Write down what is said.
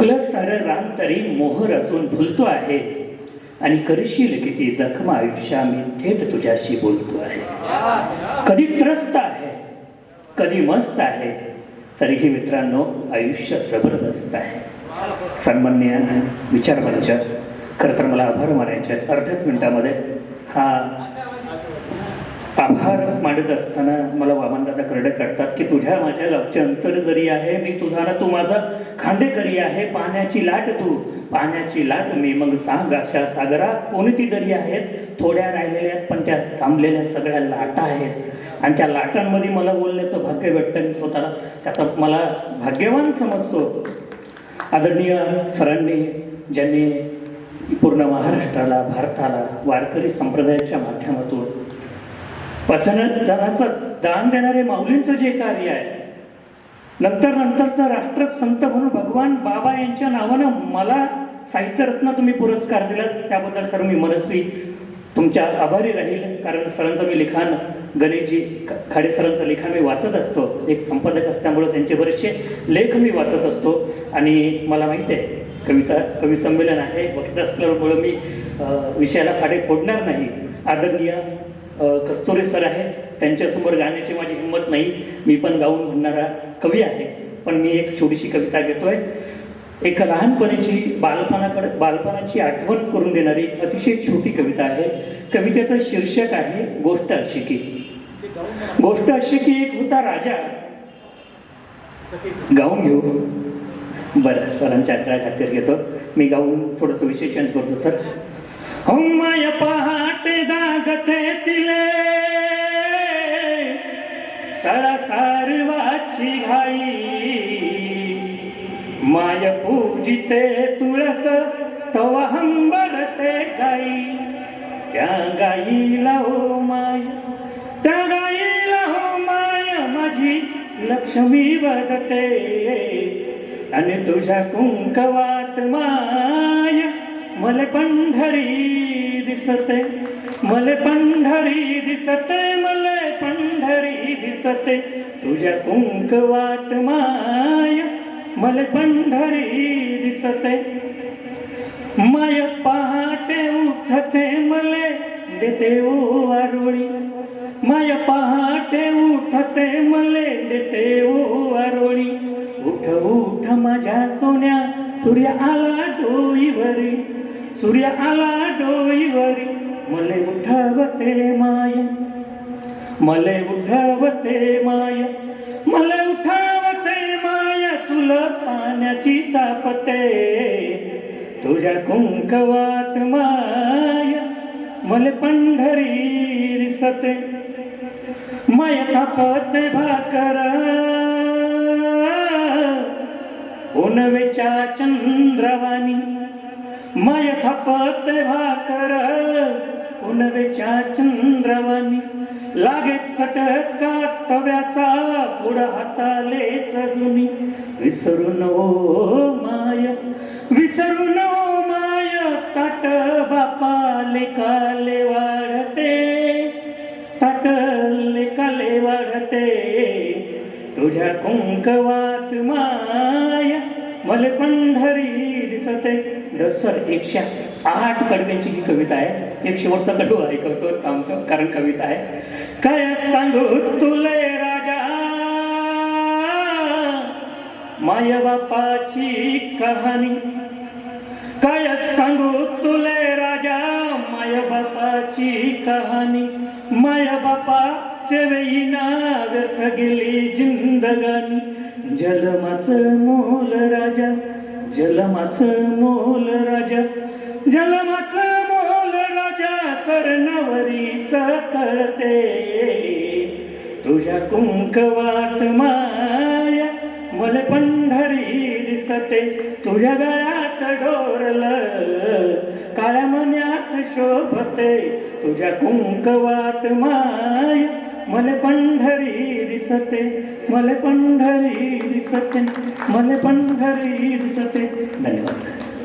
तुला सारं रान तरी मोहर रचून भुलतो आहे. आणि करशील किती जखम आयुष्या मी थेट तुझ्याशी बोलतो आहे. कधी त्रस्त आहे कधी मस्त आहे तरीही मित्रांनो आयुष्य जबरदस्त आहे. सन्मान्य विचारमंच खरं तर मला आभार मानायचे आहेत. अर्ध्याच मिनिटामध्ये हा आभार मांडत असताना मला वामनदादा करडे काढतात की तुझ्या माझ्या गावचे अंतर जरी आहे मी तुझा ना तू माझा खांदेकरी आहे पाण्याची लाट तू पाण्याची लाट मी. मग सांग सागरा कोणती दरी आहेत? थोड्या राहिलेल्या आहेत पण त्या थांबलेल्या सगळ्या लाटा आहेत. आणि त्या लाटांमध्ये मला बोलण्याचं भाग्य भेटतं. मी स्वतःला त्याचा मला भाग्यवान समजतो. आदरणीय सरांनी ज्यांनी पूर्ण महाराष्ट्राला भारताला वारकरी संप्रदायाच्या माध्यमातून वसनदानाचं दान देणारे माऊलींचं जे कार्य आहे नंतर नंतरचा राष्ट्रसंत म्हणून भगवान बाबा यांच्या नावानं मला साहित्यरत्न तुम्ही पुरस्कार दिला त्याबद्दल सर मी मनस्वी तुमच्या आभारी राहील. कारण सरांचं मी लिखाण गणेशजी खाडे सरांचं लिखाण मी वाचत असतो. एक संपादक असल्यामुळं त्यांचे बरेचसे लेख मी वाचत असतो. आणि मला माहिती आहे कविता कवी संमेलन आहे. वक्त असल्यामुळं मी विषयाला फाटे फोडणार नाही. आदरणीय कस्तुरे सर आहेत त्यांच्यासमोर गाण्याची माझी हिंमत नाही. मी पण गाऊन म्हणणारा कवी आहे. पण मी एक छोटीशी कविता घेतोय. एक लहानपणीची बालपणाकडे बालपणाची आठवण करून देणारी अतिशय छोटी कविता आहे. कवितेचं शीर्षक आहे गोष्ट अशी की गोष्ट अशी की एक होता राजा. गाऊन घेऊ? बरं सरांच्या आग्रहा खातीर घेतो. मी गाऊन थोडंसं विषय चेंज करतो सर. माय पहाटे जागते तिले। सळसारवाची घाई। माय पूजिते तुळस तव हंबरते गाई। त्या गाईला हो माय त्या गाईला हो माय माझी लक्ष्मी वदते। आणि तुझ्या कुंकवात माय मले पंढरी दिसते मले पंढरी दिसते मले पंढरी दिसते. तुझ्या कुंकवात माय मले पंढरी दिसते. माय पहाटे उठते मले देते ओ आरोळी. माय पहाटे उठते मले देते ओ आरोळी. उठ उठ माझ्या सोन्या सूर्य आला डोईवरी. सूर्य आला डोईवरी मले उठवते माय. मले उठवते माय मले उठवते माय तुला पाण्याची तापते. तुझ्या कुंकवात माय मले पंढरी सते माय थापते भाकर. उनवेच्या चंद्रवाणी माय थापत भाकर उनवेच्या चंद्रवाणी लागे चटका तव्याचा पुढ हाताले जुनी. विसरू नो माय विसरू नो माय ताट बापा लेकाले वाढते. ताट लेकाले वाढते तुझ्या कुंकवात माय. मले पंढरी दिसते. दसर एकशे आठ कडव्यांची ही कविता आहे एक शेवटचा कडू ऐकवतो थांबतो कारण कविता आहे. काय सांगू तुले राजा? माय बापाची कहाणी. काय सांगू तुले राजा? माय बापाची कहाणी. माय बापा सेवेईना व्यर्थ गेली जिंदगानी. जलमाच मोल राजा. जलमाच मोल राजा जलमाच मोल राजा सरनावरीचा कळते. तुझ्या कुंकवात माया मले पंढरी दिसते. तुझ्या गळ्यात डोरल काळ्या मन्यात शोभते. तुझ्या कुंकवात माया मले पंढरी दिसते मले पंढरी दिसते मले पंढरी दिसते. धन्यवाद.